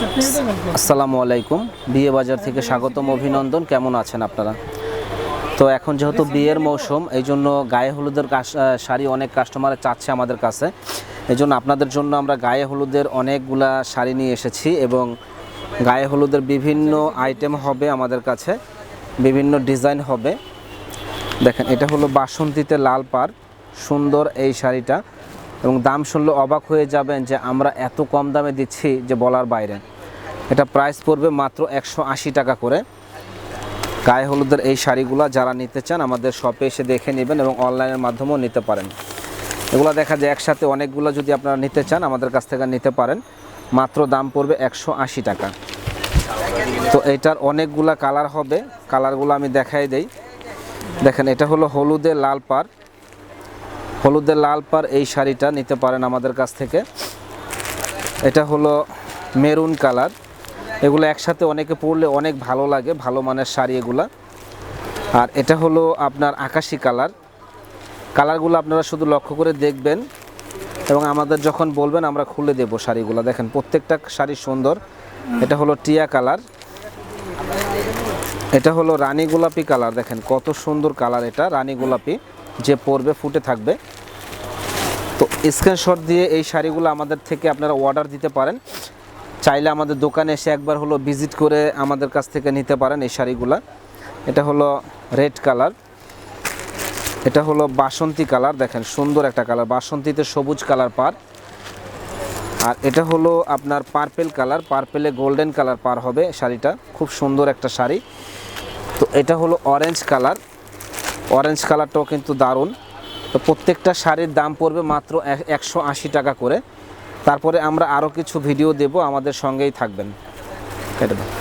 আসসালামু আলাইকুম। বিয়ে বাজার থেকে স্বাগতম, অভিনন্দন। কেমন আছেন আপনারা? তো এখন যেহেতু বিয়ের মৌসুম এই জন্য গায়ে হলুদের শাড়ি অনেক কাস্টমার চাচ্ছে আমাদের কাছে। এই জন্য আপনাদের জন্য আমরা গায়ে হলুদের অনেকগুলা শাড়ি নিয়ে এসেছি এবং গায়ে হলুদের বিভিন্ন আইটেম হবে আমাদের কাছে, বিভিন্ন ডিজাইন হবে। দেখেন, এটা হলো বাসন্তীতে লাল পার সুন্দর এই শাড়িটা। এবং দাম শুনলে অবাক হয়ে যাবেন যে আমরা এত কম দামে দিচ্ছি যে বলার বাইরে। এটা প্রাইস পড়বে মাত্র একশো আশি টাকা করে। গায়ে হলুদের এই শাড়িগুলো যারা নিতে চান আমাদের শপে এসে দেখে নেবেন এবং অনলাইনের মাধ্যমেও নিতে পারেন। এগুলো দেখা যায় একসাথে অনেকগুলো যদি আপনারা নিতে চান আমাদের কাছ থেকে নিতে পারেন। মাত্র দাম পড়বে একশো আশি টাকা। তো এটার অনেকগুলা কালার হবে। কালারগুলো আমি দেখাই দেই। দেখেন, এটা হলো হলুদে লাল পার হলুদের লাল পার এই শাড়িটা নিতে পারেন আমাদের কাছ থেকে। এটা হলো মেরুন কালার। এগুলো একসাথে অনেকে পরলে অনেক ভালো লাগে, ভালো মানের শাড়ি এগুলা। আর এটা হলো আপনার আকাশি কালার। কালারগুলো আপনারা শুধু লক্ষ্য করে দেখবেন এবং আমাদের যখন বলবেন আমরা খুলে দেবো শাড়িগুলো। দেখেন, প্রত্যেকটা শাড়ি সুন্দর। এটা হলো টিয়া কালার। এটা হলো রানী গোলাপি কালার। দেখেন, কত সুন্দর কালার এটা, রানী গোলাপি। যে পরবে, ফুটে থাকবে। তো স্ক্রিনশট দিয়ে এই শাড়িগুলো আমাদের থেকে আপনারা অর্ডার দিতে পারেন। চাইলে আমাদের দোকানে এসে একবার হলো ভিজিট করে আমাদের কাছ থেকে নিতে পারেন এই শাড়িগুলো। এটা হলো রেড কালার এটা হলো বাসন্তী কালার দেখেন সুন্দর একটা কালার বাসন্তীতে সবুজ কালার পার। আর এটা হলো আপনার পার্পেল কালার পার্পেলে গোল্ডেন কালার পার হবে শাড়িটা। খুব সুন্দর একটা শাড়ি। তো এটা হলো অরেঞ্জ কালার অরেঞ্জ কালারটাও কিন্তু দারুণ। তো প্রত্যেকটা শাড়ির দাম পড়বে মাত্র এক- একশো টাকা করে। তারপরে আমরা আরও কিছু ভিডিও দেব, আমাদের সঙ্গেই থাকবেন। দাও।